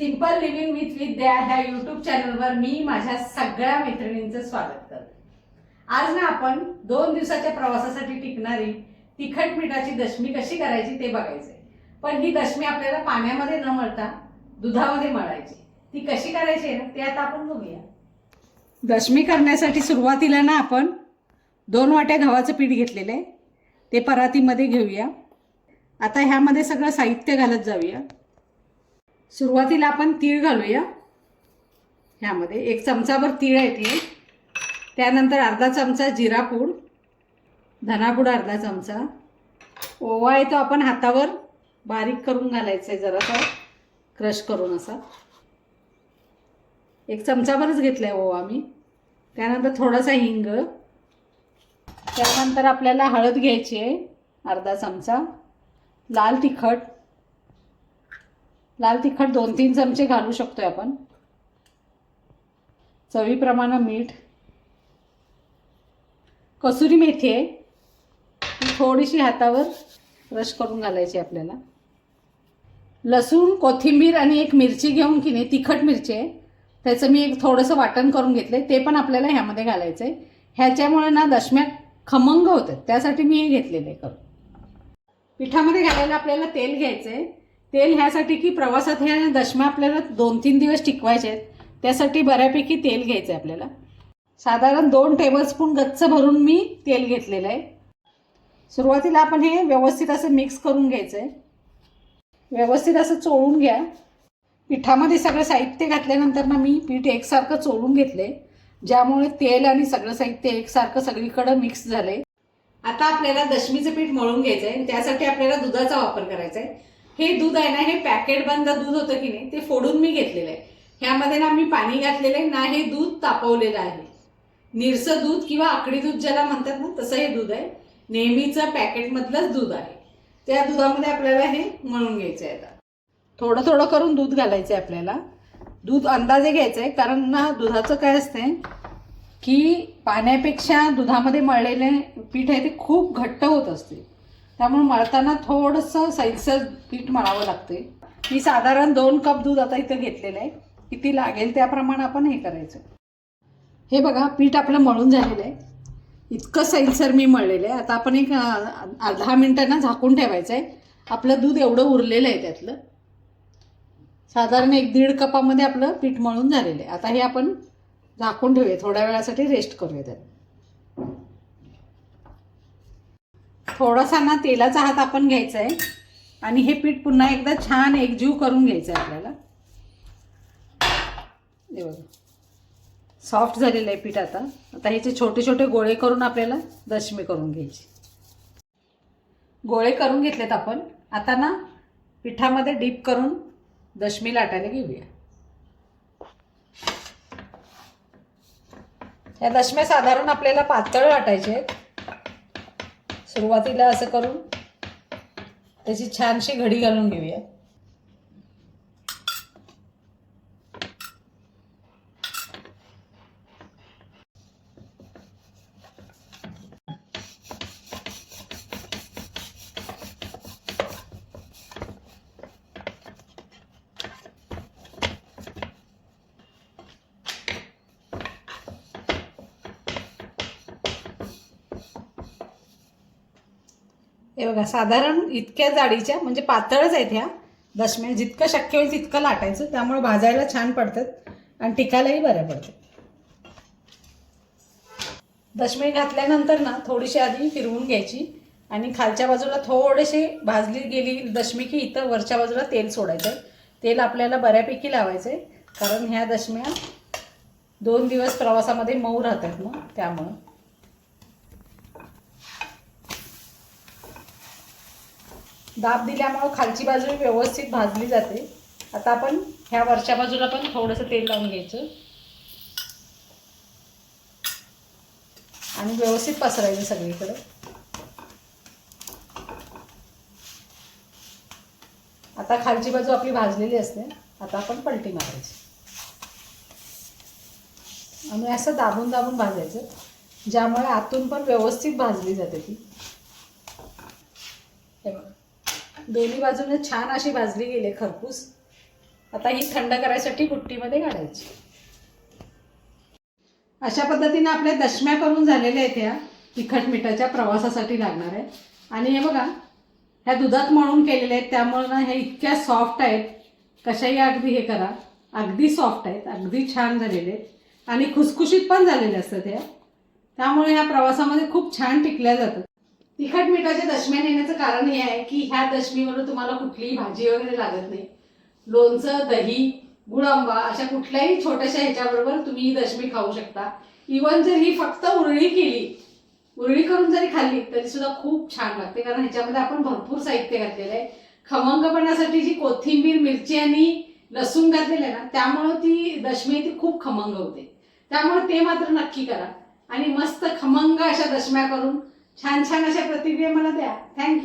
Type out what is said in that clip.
Living with विद्या ह्या YouTube चॅनलवर मी माझ्या सगळ्या मैत्रिणींचं स्वागत करते. आज ना आपण दोन दिवसाच्या प्रवासासाठी टिकणारी तिखट मिठाची दशमी कशी करायची ते बघायचंय. पण ही दशमी आपल्याला पाण्यामध्ये न मळता दुधामध्ये मळायची. ती कशी करायची आहे ना ते आता आपण बघूया. दशमी करण्यासाठी सुरुवातीला ना आपण दोन वाट्या गव्हाचं पीठ घेतलेलं आहे. ते परातीमध्ये घेऊया. आता ह्यामध्ये सगळं साहित्य घालत जाऊया. सुरुवातीला आपण तीळ घालूया. ह्यामध्ये एक चमचाभर तीळ आहे ती. त्यानंतर अर्धा चमचा जिरापूड धनापूड अर्धा चमचा. ओवा आहे तो आपण हातावर बारीक करून घालायचा आहे जरासा क्रश करून असा. एक चमचाभरच घेतला आहे ओवा मी. त्यानंतर थोडासा हिंग. त्यानंतर आपल्याला हळद घ्यायची आहे अर्धा चमचा. लाल तिखट. लाल तिखट दोन तीन चमचे घालू शकतोय आपण. चवीप्रमाणे मीठ. कसुरी मेथी आहे. ती थोडीशी हातावर क्रश करून घालायची आपल्याला. लसूण कोथिंबीर आणि एक मिरची घेऊन की नाही तिखट मिरची आहे. त्याचं मी एक थोडंसं वाटण करून घेतलं ते पण आपल्याला ह्यामध्ये घालायचं आहे ह्याच्यामुळे ना दशम्या खमंग होतात त्यासाठी मी हे घेतलेलं आहे करून. पिठामध्ये घालायला आपल्याला तेल घ्यायचं आहे तेल ह्यासाठी की प्रवासात ह्या दशम्या आपल्याला दोन तीन दिवस टिकवायचे आहेत त्यासाठी बऱ्यापैकी तेल घ्यायचं आहे आपल्याला. साधारण दोन टेबलस्पून गच्च भरून मी तेल घेतलेलं आहे. सुरुवातीला आपण हे व्यवस्थित असं मिक्स करून घ्यायचं आहे व्यवस्थित असं चोळून घ्या. पिठामध्ये सगळं साहित्य घातल्यानंतर ना मी पीठ एकसारखं चोळून घेतले ज्यामुळे तेल आणि सगळं साहित्य एकसारखं सगळीकडं मिक्स झालंय. आता आपल्याला दशमीचं पीठ मळून घ्यायचं आहे त्यासाठी आपल्याला दुधाचा वापर करायचा आहे हे दूध आहे ना हे पॅकेट बंद दूध होतं की नाही ते फोडून मी घेतलेलं आहे. ह्यामध्ये ना मी पाणी घातलेलं आहे ना हे दूध तापवलेलं आहे. निरसं दूध किंवा आकडी दूध ज्याला म्हणतात ना तसं हे दूध आहे. नेहमीचं पॅकेटमधलंच दूध आहे. त्या दुधामध्ये आपल्याला हे मळून घ्यायचं आहे आता. थोडं थोडं करून दूध घालायचं आहे आपल्याला. दूध अंदाजे घ्यायचं आहे कारण ना दुधाचं काय असतंय की पाण्यापेक्षा दुधामध्ये मळलेले पीठ आहे ते खूप घट्ट होत असते. त्यामुळे मळताना थोडंसं सैलसर पीठ मळावं लागते मी साधारण दोन कप दूध आता इथं घेतलेलं आहे. किती लागेल त्याप्रमाणे आपण हे करायचं. हे बघा पीठ आपलं मळून झालेलं आहे. इतकं सैलसर मी मळलेलं आहे. आता आपण एक अर्धा दहा मिनटांना झाकून ठेवायचं आहे. आपलं दूध एवढं उरलेलं आहे त्यातलं. साधारण एक दीड कपामध्ये आपलं पीठ मळून झालेलं आहे. आता हे आपण झाकून ठेवूया. थोड्या वेळासाठी रेस्ट करूया त्यात. थोडासा ना तेलाचा हात आपण घ्यायचा आहे आणि हे पीठ पुन्हा एकदा छान एकजीव करून घ्यायचं आहे आपल्याला. हे बघा. सॉफ्ट झालेलं आहे पीठ आता. आता ह्याचे छोटे छोटे गोळे करून आपल्याला दशमी करून घ्यायची. गोळे करून घेतलेत आपण. आता ना पिठामध्ये डीप करून दशमी लाटायला घेऊया. या दशम्या साधारण आपल्याला पातळ वाटायचे आहेत. सुरुवातीला असं करून त्याची छानशी घडी घालून घेऊया. हे बघा साधारण इतक्या जाडीच्या म्हणजे पातळच आहेत ह्या दशम्या. जितकं शक्य होईल तितकं लाटायचं. त्यामुळे भाजायला छान पडतात आणि टिकायलाही बऱ्या पडतात. दशमी घातल्यानंतर ना थोडीशी आधी फिरवून घ्यायची आणि खालच्या बाजूला थोडेसे भाजली गेली दशमी की इथं वरच्या बाजूला तेल सोडायचं आहे तेल आपल्याला बऱ्यापैकी लावायचं आहे कारण ह्या दशम्या दोन दिवस प्रवासामध्ये मऊ राहतात मग त्यामुळं. दाब दिल्यामुळं खालची बाजू व्यवस्थित भाजली जाते. आता आपण ह्या वरच्या बाजूला पण थोडंसं तेल लावून घ्यायचं. आणि व्यवस्थित पसरायचं सगळीकडे. आता खालची बाजू आपली भाजलेली असते. आता आपण पलटी मारायची. आणि असं दाबून दाबून भाजायचं. ज्यामुळे आतून पण व्यवस्थित भाजली जाते ती हे बघा दोन्ही बाजूने छान अशी भाजली गेली खरपूस. आता ही थंड करायसाठी कुट्टीमध्ये काढायची. अशा पद्धतीने आपल्या दशम्या करून झालेल्या आहेत ह्या तिखट मिठाच्या प्रवासासाठी लागणार आहे आणि हे बघा ह्या दुधात मळून केलेल्या आहेत. त्यामुळे ना हे इतक्या सॉफ्ट आहेत. कशाही अगदी हे करा. अगदी सॉफ्ट आहेत. अगदी छान झालेले आहेत. आणि खुसखुशीत पण झालेले असतात ह्या. त्यामुळे ह्या प्रवासामध्ये खूप छान टिकल्या जातात. तिखट मिठाच्या दशम्या नेण्याचं कारण हे आहे की ह्या दशमीवर तुम्हाला कुठलीही भाजी वगैरे लागत नाही. लोणचं दही गुळांबा अशा कुठल्याही छोट्याशा ह्याच्याबरोबर तुम्ही ही दशमी खाऊ शकता. इवन जर ही फक्त उरळी केली उरळी करून जरी खाल्ली तरी सुद्धा खूप छान लागते. कारण ह्याच्यामध्ये आपण भरपूर साहित्य घातलेलं आहे. खमंगपणासाठी जी कोथिंबीर मिरची आणि लसूण घातलेलं आहे ना त्यामुळं ती दशमी ती खूप खमंग होते. त्यामुळे ते मात्र नक्की करा. आणि मस्त खमंग अशा दशम्या करून छान छान अशा प्रतिक्रिया मला द्या. थँक्यू